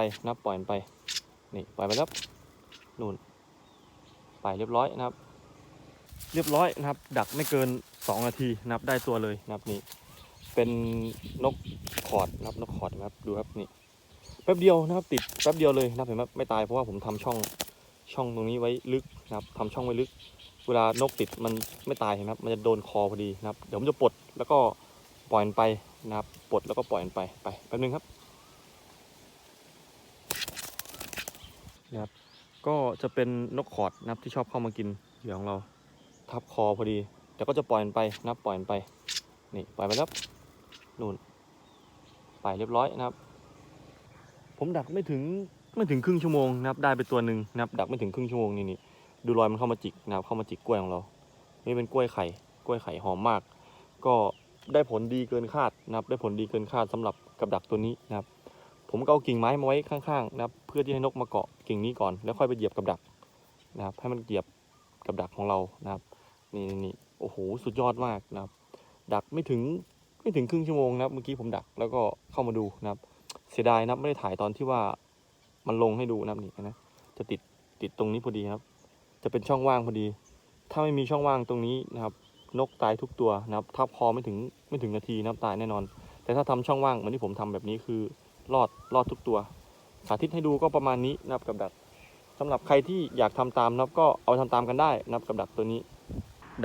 ไปนับปล่อยมันไป นี่ปล่อยไปแล้วนู่นไปเรียบร้อยนะครับ เรียบร้อยนะครับ ดักไม่เกิน 2 นาทีนะครับได้ตัวเลยนะครับนี่ เป็นนกขอดนะครับนกขอดนะครับดูครับนี่แป๊บเดียวนะครับ ติดแป๊บเดียวเลยนะครับเห็นไหมไม่ตายเพราะว่าผมทำช่องช่องตรงนี้ไว้ลึกนะครับทำช่องไว้ลึก เวลานกติดมันไม่ตายเห็นไหมครับมันจะโดนคอพอดีนะครับ เดี๋ยวผมจะปลดแล้วก็ปล่อยมันไปนะครับปลดแล้วก็ปล่อยมันไปไปแป๊บนึงครับ นะครับก็จะเป็นนกขอดนะครับที่ชอบเข้ามากินเหยื่อของเราทับคอพอดีเดี๋ยวก็จะปล่อยมันไปนะครับปล่อยมันไปนี่ปล่อยไปแล้วนู่นไปเรียบร้อยนะครับ ผมดักไม่ถึงไม่ถึงครึ่งชั่วโมงนะครับได้ไปตัวหนึ่งนะครับดักไม่ถึงครึ่งชั่วโมงนี่นี่ดูรอยมันเข้ามาจิกนะครับเข้ามาจิกกล้วยของเรา นี่เป็นกล้วยไข่กล้วยไข่หอมมาก ก็ได้ผลดีเกินคาดนะครับได้ผลดีเกินคาดสำหรับกับดักตัวนี้นะครับ ผมก็เอากิ่งไม้มาไว้ข้างๆนะครับ เพื่อที่ให้นกมาเกาะกิ่งนี้ก่อน แล้วค่อยไปเหยียบกับดักนะครับ ให้มันเหยียบกับดักของเรานะครับ นี่นี่โอ้โห สุดยอดมากนะครับ ดักไม่ถึงไม่ถึงครึ่งชั่วโมงนะครับ เมื่อกี้ผมดักแล้วก็เข้ามาดูนะครับ เสียดายนะไม่ได้ถ่ายตอนที่ว่ามันลงให้ดูนะครับนี่นะ จะติดติดตรงนี้พอดีครับ จะเป็นช่องว่างพอดี ถ้าไม่มีช่องว่างตรงนี้นะครับ นกตายทุกตัวนะครับ ทับคอไม่ถึงไม่ถึงนาทีนะครับตายแน่นอน แต่ถ้าทำช่องว่างเหมือนที่ผมทำแบบนี้คือ รอดรอดทุกตัว สาธิตให้ดูก็ประมาณนี้นะครับกับดักสำหรับใครที่อยากทำตามนะครับก็เอาไปทำตามกันได้นะครับกับดักตัวนี้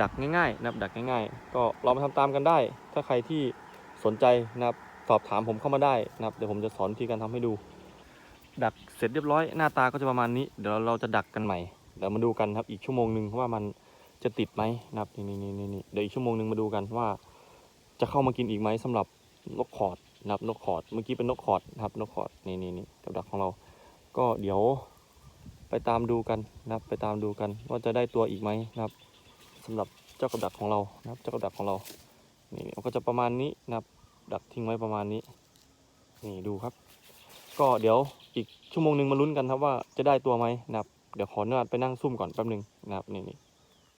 ดักง่ายๆนะครับดักง่าย ๆ ก็ลองมาทำตามกันได้ ถ้าใครที่สนใจนะครับสอบถามผมเข้ามาได้นะครับเดี๋ยวผมจะสอนวิธีการทำให้ดู ดักเสร็จเรียบร้อยหน้าตาก็จะประมาณนี้ เดี๋ยวเราจะดักกันใหม่เดี๋ยวมาดูกันครับอีกชั่วโมงหนึ่งว่ามันจะติดไหมนะครับนี่นี่นี่นี่เดี๋ยวอีกชั่วโมงหนึ่งมาดูกันว่า จะเข้ามากินอีกไหมสำหรับนกขอด นะครับนกขอดเมื่อกี้เป็นนกขอดนะครับนกขอดนี่นี่นี่กับดักของเรา ก็เดี๋ยวไปตามดูกันนะครับไปตามดูกันว่าจะได้ตัวอีกไหมนะครับสำหรับเจ้ากับดักของเรานะครับ เจ้ากับดักของเรานี่มันก็จะประมาณนี้นะครับ ดักทิ้งไว้ประมาณนี้ นี่ดูครับ ก็เดี๋ยวอีกชั่วโมงหนึ่งมาลุ้นกันครับว่าจะได้ตัวไหมนะครับ เดี๋ยวขออนุญาตไปนั่งซุ่มก่อนแป๊บหนึงนะครับนี่นี่